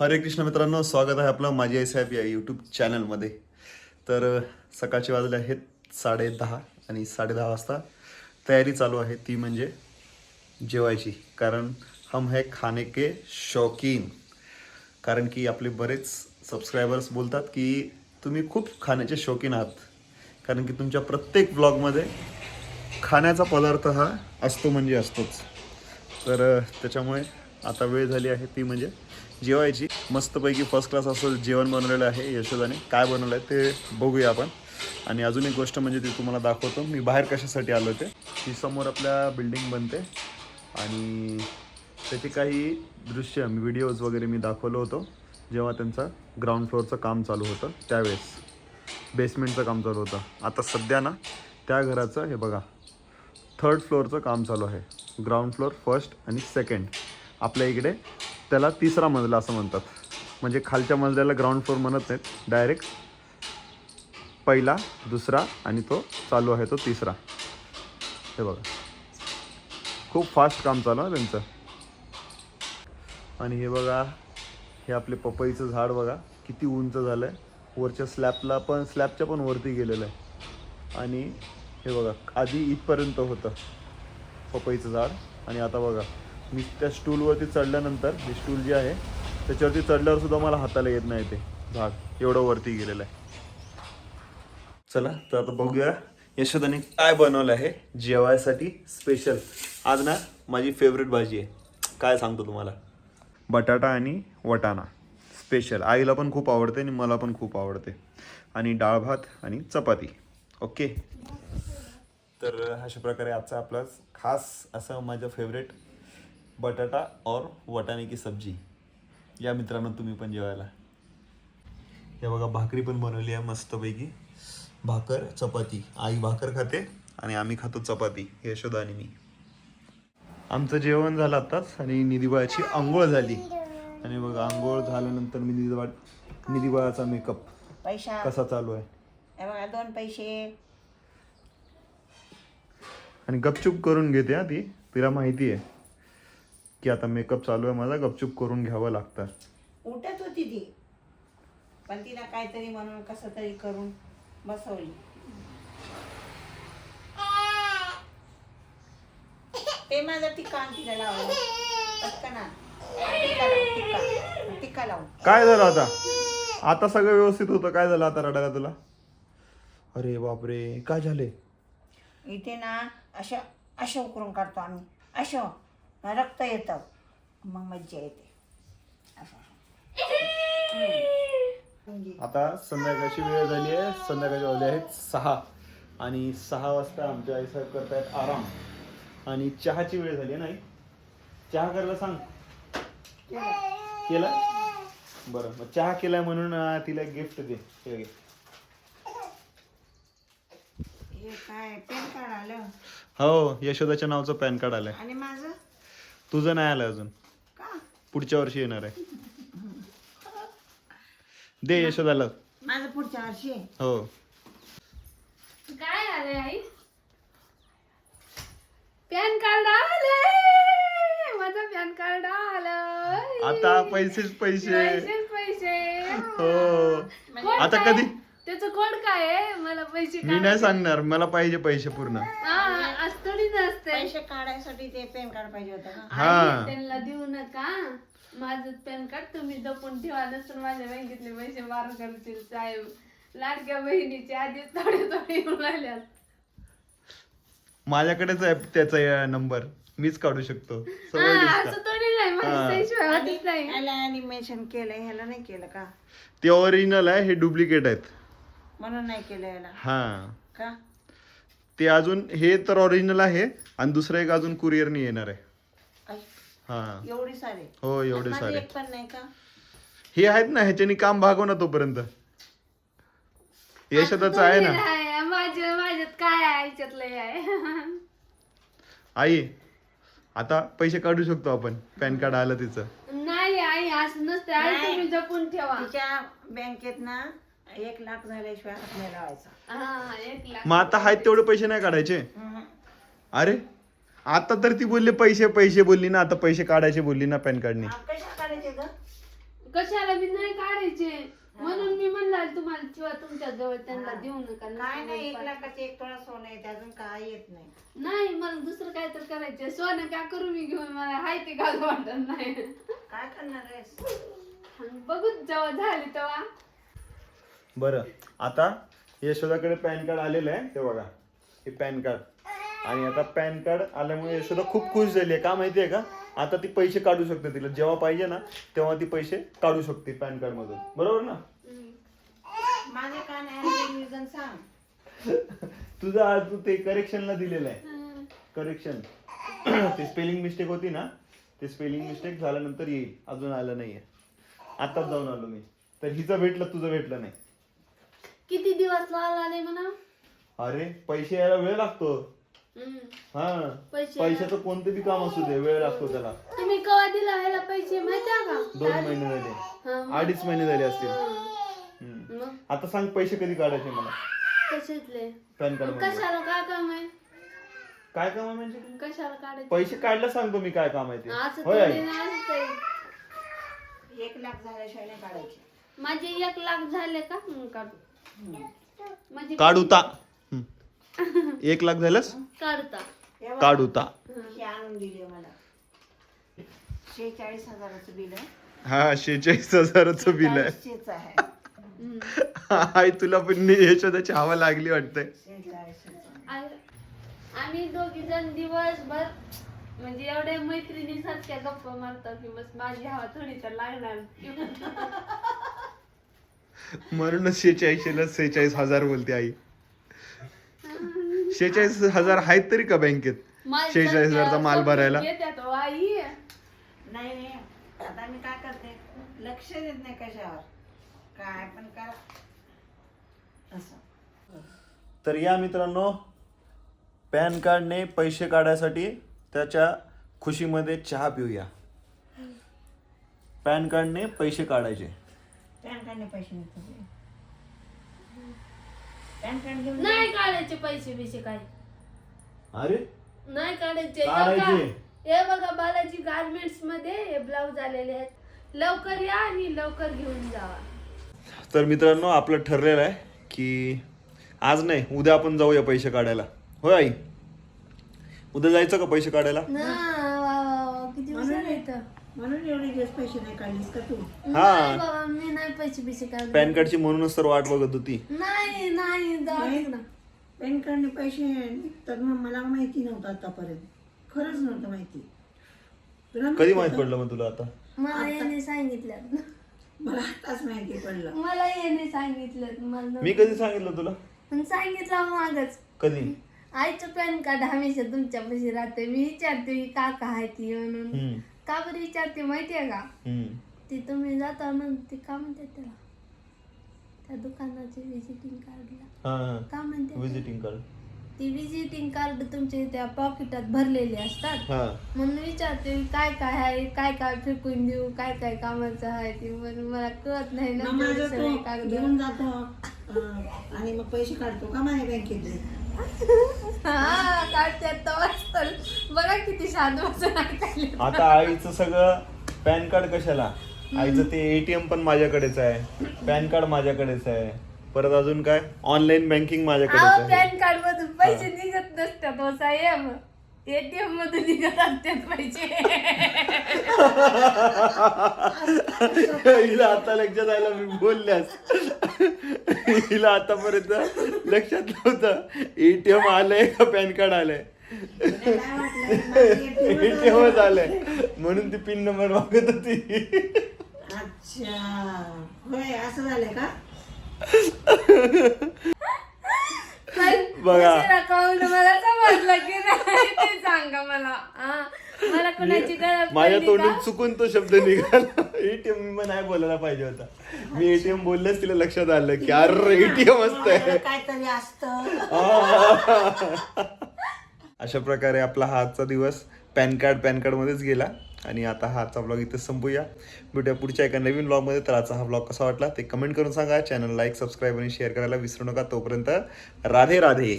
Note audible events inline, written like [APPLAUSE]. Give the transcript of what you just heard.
हरे कृष्ण मित्रांनो स्वागत आहे आपलं माझी आई साहेब या यूट्यूब चॅनलमध्ये तर सकाळचे वाजले आहेत साडे दहा आणि साडे दहा वाजता. तयारी चालू आहे ती म्हणजे जेवायची. कारण हम है खाने के शौकीन. कारण की आपले बरेच सबस्क्रायबर्स बोलतात की तुम्ही खूप खाण्याचे शौकीन आहात. कारण की तुमच्या प्रत्येक ब्लॉगमध्ये खाण्याचा पदार्थ हा असतो म्हणजे असतोच. तर त्याच्यामुळे आता वेळ झाली आहे ती म्हणजे जेवायची. मस्तपैकी फर्स्ट क्लास असं जेवण बनवलेलं आहे यशोदाने. काय बनवलं आहे ते बघूया आपण. आणि अजून एक गोष्ट म्हणजे ती तुम्हाला दाखवतो. मी बाहेर कशासाठी आलो ते. ती समोर आपल्या बिल्डिंग बनते. आणि त्याचे काही दृश्य मी व्हिडिओज वगैरे मी दाखवलं होतो. जेव्हा त्यांचं ग्राउंड फ्लोअरचं काम चालू होतं त्यावेळेस बेसमेंटचं काम चालू होतं. आता सध्या ना त्या घराचं हे बघा थर्ड फ्लोअरचं काम चालू आहे. ग्राउंड फ्लोअर फर्स्ट आणि सेकंड आपल्या इकडे त्याला तिसरा मजला असं म्हणतात. म्हणजे खालच्या मजल्याला ग्राउंड फ्लोअर म्हणत नाहीत. डायरेक्ट पहिला दुसरा आणि तो चालू आहे तो तिसरा. हे बघा. खूप फास्ट काम चालू आहे त्यांचं. आणि हे बघा हे आपले पपईचं झाड बघा किती उंच झालं आहे वरच्या स्लॅबला पण स्लॅबच्या पण वरती गेलेलं आहे. आणि हे बघा आधी इथपर्यंत होतं पपईचं झाड. आणि आता बघा मी त्या स्टूलवरती चढल्यानंतर हे स्टूल जे आहे त्याच्यावरती चढल्यावर सुद्धा मला हाताला येत नाही ते भाग. एवढं वरती गेलेलं आहे. चला तर आता बघूया यशोदाने काय बनवलं आहे जेवायसाठी स्पेशल आज ना माझी फेवरेट भाजी आहे. काय सांगतो तुम्हाला? बटाटा आणि वटाणा. स्पेशल आईला पण खूप आवडते आणि मला पण खूप आवडते. आणि डाळ भात आणि चपाती. ओके तर अशा प्रकारे आजचा आपला खास असं माझं फेवरेट बटाटा और वटाणे की सब्जी. या मित्रांनो तुम्ही पण जेवायला. हे बघा भाकरी पण बनवली आहे मस्तपैकी. भाकर चपाती. आई भाकर खाते आणि आम्ही खातो चपाती. यशोदा आणि मी. आमचं जेवण झालं आताच आणि निधीबाळाची आंघोळ झाली. आणि बघा आंघोळ झाल्यानंतर मी निधीबाळ निधीबाळाचा मेकअप पैसा. कसा चालू आहे? हे दोन पैसे. आणि गपचूप करून घेते हा ती. तिला माहिती आहे. की आता मेकअप चालू आहे माझा गपचूप करून घ्यावं लागतं. उठत होती ती. पण तिला काहीतरी म्हणून कसं तरी करून बसवली. ते माझा आणि तिला लावला. पटकन टिक्का लाव टिक्का. टिक्का लाव. काय झालं आता? आता सगळं व्यवस्थित होतं. काय झालं आता रडायला तुला? अरे बापरे काय झाले? इथे ना अशा अशा उकरून काढतो आम्ही. अशो. रक्त येतं. मग मज्जा येते. असं. आता संध्याकाळची वेळ झाली आहे. संध्याकाळचे वाजले आहेत सहा. आणि सहा वाजता आमच्या आई साहेब करतायत आराम. आणि चहाची वेळ झाली नाही? चहा करायला सांग. केला? बरं मग चहा केलाय म्हणून तिला गिफ्ट दे. हे. हे काय पेन कार्ड आलं? हो यशोदाच्या नावाचं पॅन कार्ड आलंय. आणि माझं? तुझं नाही आलं अजून. का? पुढच्या वर्षी येणार आहे. दे यशोदाला. माझं पुढच्या वर्षी आहे. हो. काय आले आई? पॅन कार्ड आले माझं पॅन कार्ड आलं आता पैसेच पैसे. पैसे पैसे. हो. आता काय? कधी? त्याचं कोड काय आहे? मला पैसे मी नाही सांगणार मला पाहिजे पैसे पूर्ण. असतडी नसते. पैसे काढायसाठी ते पेन कार्ड पाहिजे होतं हा. त्यांना देऊ नका. माझं पॅन कार्ड तुम्ही जपून ठेवा नसून माझ्या बँकेतले पैसे मार करतील साहेब. लाडक्या बहिणीचे आधीच थोडे थोडे येऊन राहिल्यात माझ्याकडेच आहे त्याचा नंबर. मीच काढू शकतो. हा, दिसता. असं थोडी नाही. माझ्या सहीशिवाय होतच नाही. याला ॲनिमेशन केलंय ह्याला नाही केलं का? ते ओरिजिनल आहे हे डुप्लिकेट आहेत. म्हणून नाही केलं याला. हा. का? ते अजून हे तर ओरिजिनल आहे आणि दुसरं एक अजून कुरिअरनी येणार आहे. आई, हा. एवढी सारे. हो एवढे माझी सारे. एक पण नाही का? हे आहेत ना ह्याच्यानी काम भागव ना तोपर्यंत. यशदाचं आहे ना. आहे, माझ्या माझ्यात काय आहे? याच्यातलं हे आहे. आई आता पैसे काढू शकतो आपण पॅन कार्ड आलं तिचं. नाही आई असं नसतं. आई नाही. तुम्ही जपून ठेवा. तिच्या बँकेत ना एक लाख झाल्याशिवाय हात नाही लावायचा. हा एक लाख. मग आता आहेत तेवढे पैसे नाही काढायचे? हम्म. अरे आता तर ती बोलली पैसे पैसे बोलली ना आता पैसे काढायचे बोलली ना पॅन कार्डने. कशा काढायचे ग? कशाला मी नाही काढायचे. म्हणून मी म्हणलं तुम्हाला किंवा तुमच्या जवळ त्यांना देऊ नका काय नाही एक लाखाचे एक तोळा सोनं येते अजून काय येत नाही. नाही मला दुसरं काय तर करायचं सोनं का करू मी घेऊन? मला हाय ते घालू वाटत नाही. काय करणार आहेस? आणि बघू जेव्हा झाली तेव्हा. बरं. आता यशोदाकडे पॅन कार्ड आलेलं आहे. ते बघा. हे पॅन कार्ड. आणि आता पॅन कार्ड आल्यामुळे यशोदा खूप खुश झाली आहे. का माहिती आहे का? आता ती पैसे काढू शकते तिला. जेव्हा पाहिजे ना तेव्हा ती पैसे काढू शकते पॅन कार्ड मधून. बरोबर ना? माझे नाही सांग. [LAUGHS] तुझं आज तू ते करेक्शनला दिलेलं आहे. करेक्शन ते स्पेलिंग मिस्टेक होती ना ते स्पेलिंग मिस्टेक झाल्यानंतर येईल. अजून आलं नाहीये. आताच जाऊन आलो मी. तर हिचं भेटलं तुझं भेटलं नाही. किती दिवस लागले म्हणा? अरे पैसे यायला वेळ लागतो. हम्म. हा पैसे पैशाचं कोणतं बी काम असू दे वेळ लागतो त्याला. तुम्ही कवा दिला ह्याला पैसे माहिती आहे का? दोन महिने झाले. हा, अडीच महिने झाले असतील. हा. हम्म. मग आता सांग पैसे कधी काढायचे मला? कशातले? पॅन कार्डमध्ये कशाला काय काम आहे? काय काम आहे म्हणजे? कशाला काढायचं? पैसे काढला सांगतो मी काय काम आहे ते. असं होय थोडी आई? नाही असतंय. एक लाख झाल्याशिवाय नाही काढायचे. माझे एक लाख झाले का? मग काढू. म्हणजे काढूता. एक लाख झालंच काढता. हे काढूता. हे आणून दिली मला. शेहेचाळीस हजाराचं बिल आहे. हा शेचाळीस हजाराचं बिल आहे. शेहेचाळीसचेच आहे. हम्म. [LAUGHS] आई तुला पण यशोदाची हवा लागली वाटतंय. शेहेचाळीसच आ- आम्ही दोघी जण दिवसभर म्हणजे एवढ्या मैत्रिणी सारख्या गप्पा मारतात की बस माझी हवा थोडी तर लागणार. म्हणूनच शेचाळीसला सेहेचाळीस हजार बोलते आई. शेचाळीस हजार आहेत तरी का बँकेत? शेहेचाळीस हजारचा माल भरायला. हो आई. नाही नाही. आता मी काय करते? लक्ष देत नाही कशावर. काय पण करा. असं. तर या मित्रांनो पॅन कार्डने पैसे काढायसाठी त्याच्या खुशीमध्ये चहा पिऊया. पॅन कार्डने पैसे काढायचे. पॅन कार्डने पैसे नाही पॅन कार्ड घेऊन नाही काढायचे पैसे बिसे काय अरे? नाही काढायचे. हे काढायचे. बघा हे बघा बालाजी गार्मेंट्समध्ये हे ब्लाऊज आलेले आहेत. लवकर या आणि लवकर घेऊन जावा. तर मित्रांनो आपलं ठरलेलं आहे की आज नाही उद्या आपण जाऊया पैसे काढायला. होय आई? उद्या जायचं का पैसे काढायला? किती म्हणून एवढे दिवस पैसे नाही काढलीस का तू? हा. बाबा मी नाही पैसे बिसे काढले. पॅन कार्डची म्हणूनच तर वाट बघत होती. नाही नाही जाऊ दे ना. पॅन कार्डने पैसे तर मग मला माहिती नव्हतं आतापर्यंत. खरंच नव्हतं माहिती. तुला कधी माहिती माहीत होतं? पडलं मग तुला आता? मला याने सांगितलं. मला आताच माहिती पडलं. मला याने सांगितलं. मला मी कधी सांगितलं तुला? पण सांगितलं मागच. कधी? आईचं पॅन कार्ड हमेशा तुमच्या पैसे राहते. मी विचारते ही काका आहे ती म्हणून. हम्म, का बरं विचारते माहितीये का? हम्म. ती तुम्ही जाता ना ते का म्हणते त्याला? त्या दुकानाचे विजिटिंग कार्डला हा हा. का म्हणते? विजिटिंग कार्ड ती विजिटिंग कार्ड तुमच्या त्या पॉकेटात भरलेली असतात. हा. म्हणून विचारते काय काय आहे? काय काय फेकून देऊ? काय काय कामाचं आहे ते? म्हणून मला कळत नाही ना तेवढे सगळे तो कागद. घेऊन जातो. अं, आणि मग पैसे काढतो का माझ्या बँकेतले? [LAUGHS] हा काढतात आता आईचं सगळं पॅन कार्ड कशाला? आईचं ते एटीएम पण माझ्याकडेच आहे. पॅन कार्ड माझ्याकडेच आहे. परत अजून काय? ऑनलाईन बँकिंग माझ्याकडेच आहे. पॅन कार्ड मधून पैसे निघत नसतात हो साहेब. एटीएम मधून निघत असतात पैसे. [LAUGHS] हिला आता लक्षात आलं मी बोलल्यास. [LAUGHS] हिला आतापर्यंत लक्षात नव्हतं. एटीएम आलंय का पॅन कार्ड आलंय? म्हणून ती पिन नंबर मागत होती. अच्छा. होय असं झालंय का? बघा. अकाउंट मला समजलं की नाही ते सांगा मला. हा मला कोणाची गरज माझ्या पडली तोंडून? चुकून तो शब्द निघाला. एटीएम मी नाही बोलायला पाहिजे होता. मी एटीएम बोलल्यास तिला लक्षात आलं की अरे एटीएम असतंय. काहीतरी असतं. अशा प्रकारे आपला हा आजचा दिवस पॅन कार्ड पॅन कार्डमध्येच गेला. आणि आता हा आजचा ब्लॉग इथे संपूया. भेटूया पुढच्या एका नवीन ब्लॉगमध्ये तर आजचा हा ब्लॉग कसा वाटला ते कमेंट करून सांगा. चॅनल लाईक सबस्क्राईब आणि शेअर करायला विसरू नका. तोपर्यंत राधे राधे.